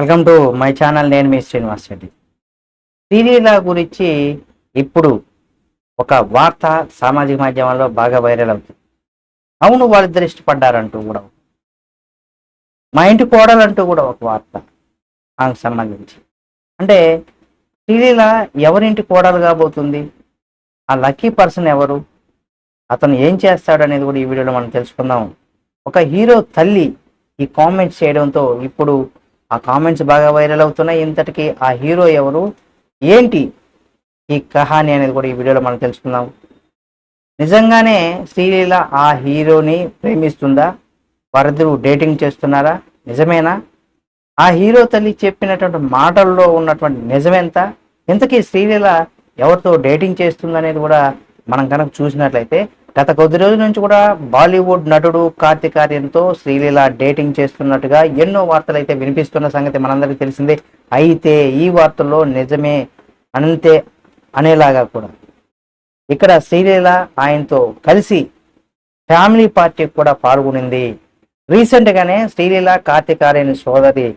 Welcome to my channel నేను మీ శ్రీనివాస్ రెడ్డి. సిరీల గురించి ఇప్పుడు ఒక వార్త సామాజిక మాధ్యమాల్లో బాగా వైరల్ అవుతుంది. అవును వాళ్ళిద్దరు ఇష్టపడ్డారంటూ కూడా మా ఇంటి కోడలంటూ కూడా ఒక వార్త ఆమెకు సంబంధించి. అంటే శ్రీలీల ఎవరింటి కోడలు కాబోతుంది? ఆ లక్కీ పర్సన్ ఎవరు? అతను ఏం చేస్తాడు అనేది కూడా ఈ వీడియోలో మనం తెలుసుకుందాం. ఒక హీరో తల్లి ఈ కామెంట్స్ చేయడంతో ఇప్పుడు ఆ కామెంట్స్ బాగా వైరల్ అవుతున్నాయి. ఇంతటికి ఆ హీరో ఎవరు? ఏంటి ఈ కహాని అనేది కూడా ఈ వీడియోలో మనం తెలుసుకుందాం. నిజంగానే శ్రీలీల ఆ హీరోని ప్రేమిస్తుందా? వారిద్దరూ డేటింగ్ చేస్తున్నారా? నిజమేనా? ఆ హీరో తల్లి చెప్పినటువంటి మాటల్లో ఉన్నటువంటి నిజమెంత? ఇంతకీ శ్రీలీల ఎవరితో డేటింగ్ చేస్తుందనేది కూడా మనం కనుక చూసినట్లయితే గత కొద్ది రోజుల నుంచి కూడా బాలీవుడ్ నటుడు కార్తిక్ ఆర్యన్తో శ్రీలీల డేటింగ్ చేస్తున్నట్టుగా ఎన్నో వార్తలు అయితే వినిపిస్తున్న సంగతి మనందరికీ తెలిసిందే. అయితే ఈ వార్తల్లో నిజమే అనంతే అనేలాగా కూడా. ఇక్కడ శ్రీలీల ఆయనతో కలిసి ఫ్యామిలీ పార్టీకి కూడా పాల్గొనింది. రీసెంట్గానే శ్రీలీల కార్తిక్ ఆర్యన్ సోదరి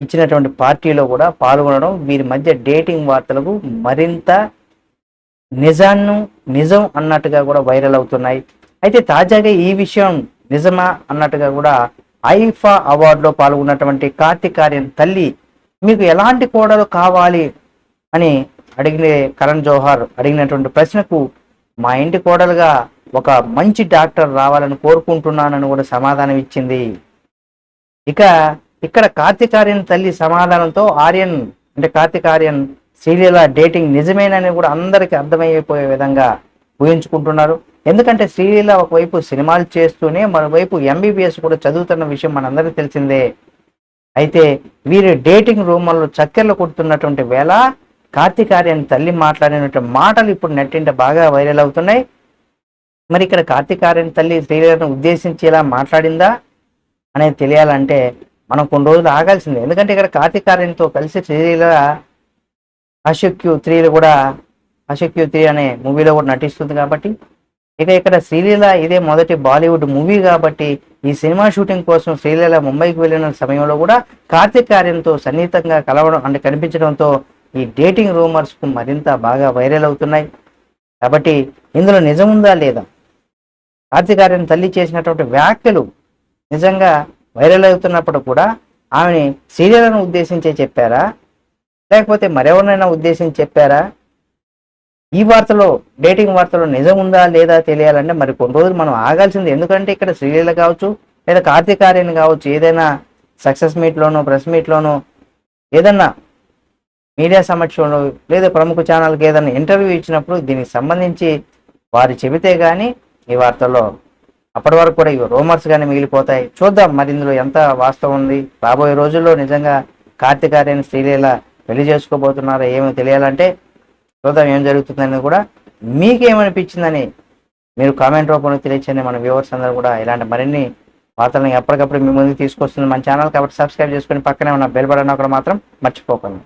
ఇచ్చినటువంటి పార్టీలో కూడా పాల్గొనడం వీరి మధ్య డేటింగ్ వార్తలకు మరింత నిజాన్ని నిజం అన్నట్టుగా కూడా వైరల్ అవుతున్నాయి. అయితే తాజాగా ఈ విషయం నిజమా అన్నట్టుగా కూడా ఐఫా అవార్డులో పాల్గొన్నటువంటి కార్తిక్ ఆర్యన్ తల్లి మీకు ఎలాంటి కోడలు కావాలి అని అడిగిన కరణ్ జోహార్ అడిగినటువంటి ప్రశ్నకు మా ఇంటి కోడలుగా ఒక మంచి డాక్టర్ రావాలని కోరుకుంటున్నానని కూడా సమాధానం ఇచ్చింది. ఇక ఇక్కడ కార్తిక్ ఆర్యన్ తల్లి సమాధానంతో ఆర్యన్ అంటే కార్తిక్ ఆర్యన్ శ్రీలీల డేటింగ్ నిజమేనని కూడా అందరికీ అర్థమైపోయే విధంగా ఊహించుకుంటున్నారు. ఎందుకంటే శ్రీలీల ఒకవైపు సినిమాలు చేస్తూనే మరోవైపు ఎంబీబీఎస్ కూడా చదువుతున్న విషయం మనందరికీ తెలిసిందే. అయితే వీరి డేటింగ్ రూమర్లు చక్కెర్లు కొడుతున్నటువంటి వేళ కార్తిక్ ఆర్యన్ తల్లి మాట్లాడినటువంటి మాటలు ఇప్పుడు నెట్టింట బాగా వైరల్ అవుతున్నాయి. మరి ఇక్కడ కార్తిక్ ఆర్యన్ తల్లి శ్రీలీలను ఉద్దేశించి ఇలా మాట్లాడిందా అనేది తెలియాలంటే మనం కొన్ని రోజులు ఆగాల్సిందే. ఎందుకంటే ఇక్కడ కార్తిక్ ఆర్యన్తో కలిసి శ్రీలీల అశక్యు త్రీలో కూడా అశక్యు త్రీ అనే మూవీలో కూడా నటిస్తుంది కాబట్టి ఇక ఇక్కడ శ్రీలీల ఇదే మొదటి బాలీవుడ్ మూవీ కాబట్టి ఈ సినిమా షూటింగ్ కోసం శ్రీలీల ముంబైకి వెళ్ళిన సమయంలో కూడా కార్తిక్ కార్యంతో సన్నిహితంగా కలవడం అంటే కనిపించడంతో ఈ డేటింగ్ రూమర్స్కు మరింత బాగా వైరల్ అవుతున్నాయి. కాబట్టి ఇందులో నిజం ఉందా లేదా? కార్తిక్ ఆర్యన్ తల్లి చేసినటువంటి వ్యాఖ్యలు నిజంగా వైరల్ అవుతున్నప్పుడు కూడా ఆమెని సీరియల్ను ఉద్దేశించే చెప్పారా? లేకపోతే మరెవరినైనా ఉద్దేశం చెప్పారా? ఈ వార్తలో డేటింగ్ వార్తలో నిజం ఉందా లేదా తెలియాలంటే మరి కొన్ని రోజులు మనం ఆగాల్సింది. ఎందుకంటే ఇక్కడ శ్రీలీల కావచ్చు లేదా కార్తీక్ ఆర్యన్ కావచ్చు ఏదైనా సక్సెస్ మీట్లోనో ప్రెస్ మీట్లోనో ఏదన్నా మీడియా సమక్షంలో లేదా ప్రముఖ ఛానల్కి ఏదైనా ఇంటర్వ్యూ ఇచ్చినప్పుడు దీనికి సంబంధించి వారు చెబితే కానీ ఈ వార్తల్లో అప్పటి వరకు కూడా ఇవి రూమర్స్ కానీ మిగిలిపోతాయి. చూద్దాం మరి ఇందులో ఎంత వాస్తవం ఉంది. రాబోయే రోజుల్లో నిజంగా కార్తీక్ ఆర్యన్ శ్రీలీల పెళ్ళి చేసుకోబోతున్నారో ఏమో తెలియాలంటే చూద్దాం ఏం జరుగుతుందని కూడా మీకేమనిపించిందని మీరు కామెంట్ రూపంలో తెలియచండి మన వ్యూవర్స్ అందరూ కూడా ఇలాంటి మరిన్ని వార్తలను ఎప్పటికప్పుడు మీ ముందుకు తీసుకొస్తుంది మన ఛానల్. కాబట్టి సబ్స్క్రైబ్ చేసుకొని పక్కనే ఉన్న బెల్ బటన్ ఒకటి మాత్రం మర్చిపోకండి.